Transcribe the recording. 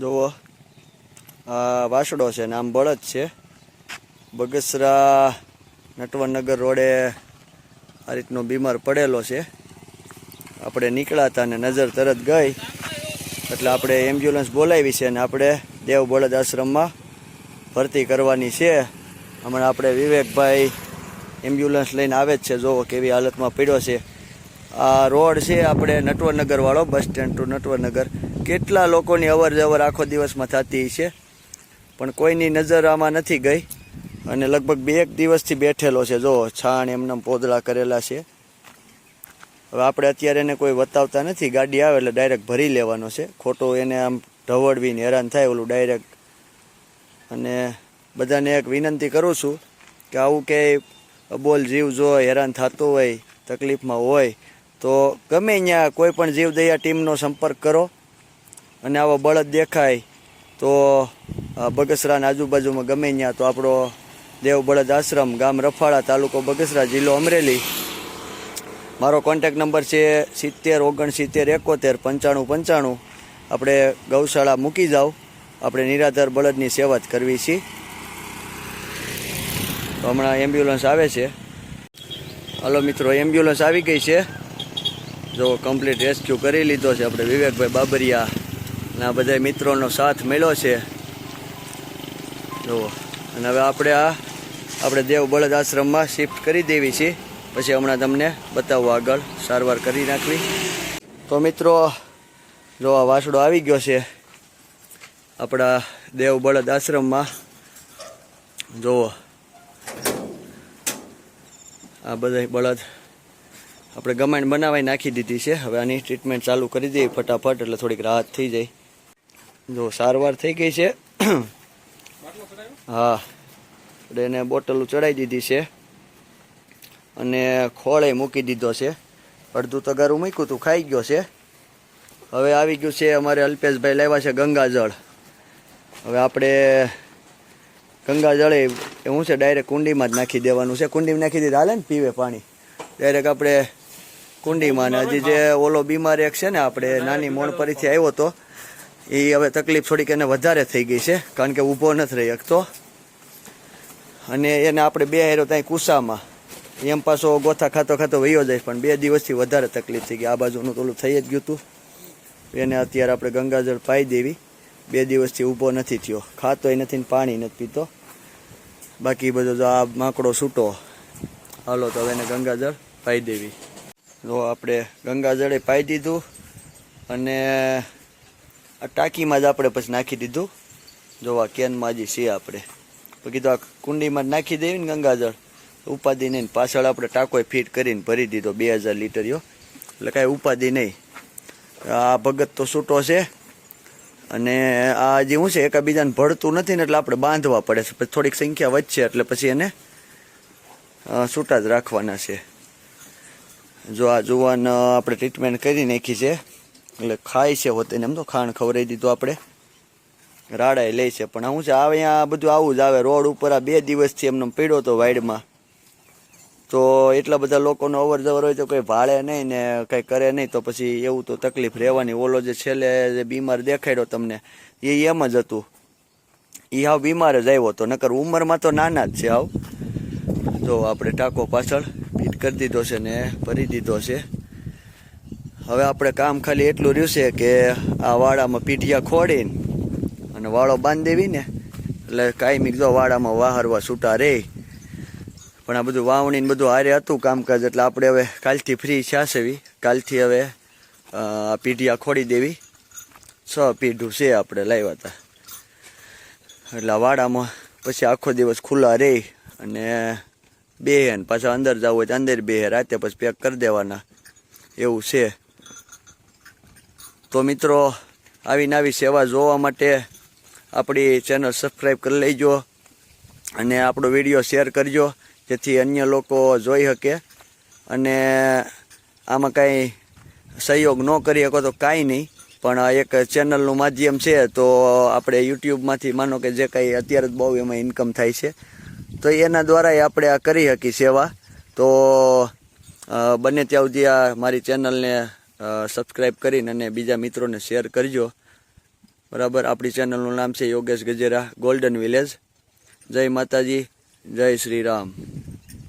જુઓ. આ વાસડો છે ને આમ બળદ છે. બગસરા નટવરનગર રોડે આ રીતનો બીમાર પડેલો છે. આપણે નીકળાતા ને નજર તરત ગઈ. એટલે આપણે એમ્બ્યુલન્સ બોલાવી છે અને આપણે દેવ બળદ આશ્રમમાં ભરતી કરવાની છે. હમણાં આપણે વિવેકભાઈ એમ્બ્યુલન્સ લઈને આવે જ છે. જોવો કેવી હાલતમાં પડ્યો છે. આ રોડ છે આપણે નટવરનગરવાળો, બસ સ્ટેન્ડ ટુ નટવરનગર. કેટલા લોકોની અવર જવર આખો દિવસમાં થતી છે? પણ કોઈની નજર આમાં નથી ગઈ. અને લગભગ બે એક દિવસથી બેઠેલો છે. જો, છાણ એમને પોદળા કરેલા છે. હવે આપણે અત્યારે એને કોઈ વતાવતા નથી. ગાડી આવે એટલે ડાયરેક્ટ ભરી લેવાનો છે. ખોટો એને આમ ઢવડવીને હેરાન થાય ઓલું ડાયરેક્ટ અને બધાને એક વિનંતી કરું છું કે આવું કે અબોલ જીવ જો હેરાન થતો હોય, તકલીફમાં હોય, તો ગમે ત્યાં કોઈ પણ જીવદયા ટીમનો સંપર્ક કરો. અને આવો બળદ દેખાય તો બગસરાના આજુબાજુમાં ગમે ત્યાં તો આપણો દેવ બળદ આશ્રમ, ગામ રફાળા તાલુકો બગસરા જિલ્લો અમરેલી. મારો કોન્ટેક નંબર છે સિત્તેર, ઓગણસિત્તેર, એકોતેર, પંચાણું પંચાણું. આપણે ગૌશાળા મૂકી જાઓ આપણે નિરાધાર બળદની સેવા જ કરવી છીએ તો હમણાં એમ્બ્યુલન્સ આવે છે. હાલો મિત્રો એમ્બ્યુલન્સ આવી ગઈ છે. જો કમ્પ્લીટ રેસ્ક્યુ કરી લીધો છે આપણે વિવેકભાઈ બાબરિયા. અને આ બધા મિત્રોનો સાથ મળ્યો છે. જુઓ. અને હવે આપણે આ, આપણે દેવ બળદ આશ્રમમાં શિફ્ટ કરી દેવી છે. પછી હમણાં તમને બતાવવું આગળ, સારવાર કરી નાખવી. તો મિત્રો, જો આ વાસડો આવી ગયો છે, આપણા દેવ બળદ આશ્રમમાં. જુઓ. આ બધા બળદ આપણે ગમાણ બનાવી નાખી દીધી છે. હવે આની ટ્રીટમેન્ટ ચાલુ કરી દઈએ ફટાફટ, એટલે થોડીક રાહત થઈ જાય. જો, સારવાર થઈ ગઈ છે. હા આપણે એને બોટલ ચડાવી દીધી છે. અને ખોળે મૂકી દીધો છે. અડધું તો તગારું મૂક્યું તું, ખાઈ ગયો છે. હવે આવી ગયું છે અમારે અલ્પેશભાઈ લાવ્યા છે ગંગાજળ. હવે આપણે ગંગાજળ એ શું છે ડાયરેક્ટ કુંડીમાં જ નાખી દેવાનું છે. કુંડીમાં નાખી દીધા, હાલે ને પીવે પાણી. ડાયરેક્ટ આપણે કુંડીમાં ને હજી જે ઓલો બીમાર એક છે ને, આપણે નાની મોણ પરથી આવ્યો તો એ હવે તકલીફ થોડીક એને વધારે થઈ ગઈ છે, કારણ કે ઊભો નથી રહી શકતો. અને એને આપણે બે હેરો ત્યાં કુસામાં, એમ પાછો ગોથા ખાતો ખાતો વયો જાય, પણ બે દિવસથી વધારે તકલીફ થઈ ગઈ. આ બાજુનું તોલું થઈ જ ગયું હતું એને અત્યારે આપણે ગંગાજળ પાઈ દેવી. બે દિવસથી ઊભો નથી થયો. ખાતોય નથી ને પાણી નથી પીતો. બાકી બધો જો આ માકડો છૂટો હાલો તો હવે એને ગંગાજળ પાઈ દેવી. જો આપણે ગંગાજળે પાઈ દીધું અને આ ટાંકીમાં જ આપણે પછી નાખી દીધું. જોવા, કેનમાં જ છે આપણે. તો કીધું, આ કુંડીમાં જ નાખી દેવી ને ગંગાજળ. ઉપાધિ નહીં પાછળ આપણે ટાંકોએ ફિટ કરીને ભરી દીધો, બે હજાર લીટરયો એટલે કાંઈ ઉપાધિ નહીં. આ ભગત તો છૂટો છે. અને આ જે શું છે, એકાબીજાને ભળતું નથી ને એટલે આપણે બાંધવા પડે છે. પછી થોડીક સંખ્યા વધશે એટલે પછી એને છૂટા જ રાખવાના છે. જો આ જુવાન આપણે ટ્રીટમેન્ટ કરી નાખી છે. એટલે ખાય છે હોતે એમ તો ખાણ ખવડાવી દીધું આપણે. રાડાએ લે છે, પણ હું છે આવે અહીંયા બધું આવું જ આવે. રોડ ઉપર આ બે દિવસથી એમને પડ્યો હતો વાઇડમાં તો એટલા બધા લોકોનો અવર જવર હોય તો કંઈ ભાળે નહીં ને કંઈ કરે નહીં, તો પછી એવું તો તકલીફ રહેવાની. ઓલો જે છેલ્લે જે બીમાર દેખાડ્યો તમને, એ એમ જ હતું. એ હાવ બીમાર જ આવ્યો હતો, નકર ઉંમરમાં તો નાના જ છે હાવ. જો, આપણે ટાંકો પાછળ ફીટ કરી દીધો છે ને, ભરી દીધો છે. હવે આપણે કામ ખાલી એટલું રહ્યું છે કે આ વાડામાં પીઠિયા ખોડીને અને વાળો બાંધી દેવી ને એટલે કાંઈ જો વાડામાં વાહરવા છૂટા રહે પણ આ બધું વાવણી ને બધું હારે હતું કામકાજ, એટલે આપણે હવે કાલથી ફ્રી છાસવી કાલથી હવે પીઢિયા ખોડી દેવી. છ પીઢું છે આપણે લાવ્યા હતા એટલે વાડામાં પછી આખો દિવસ ખુલ્લા રહે અને બે પાછા અંદર જવું હોય તો અંદર બે રાતે પછી પેક કરી દેવાના. એવું છે. તો મિત્રો, આવી નવી સેવા જોવા માટે આપણી ચેનલ સબસ્ક્રાઈબ કરી લેજો અને આપણો વીડિયો શેર કરજો, જેથી અન્ય લોકો જોઈ શકે. અને આમાં કાંઈ સહયોગ ન કરી શકો તો કાંઈ નહીં. પણ એક ચેનલનું માધ્યમ છે, તો આપણે યુટ્યુબમાંથી માનો કે જે કાંઈ અત્યારે જ બહુ એમાં ઇન્કમ થાય છે. તો એના દ્વારા આપણે આ કરી શકી સેવા. તો બને ત્યાં સુધી આ મારી ચેનલને સબસ્ક્રાઈબ કરીને અને બીજા મિત્રોને શેર કરજો. બરાબર? આપણી ચેનલનું નામ છે યોગેશ ગજેરા ગોલ્ડન વિલેજ જય માતાજી, જય શ્રી રામ.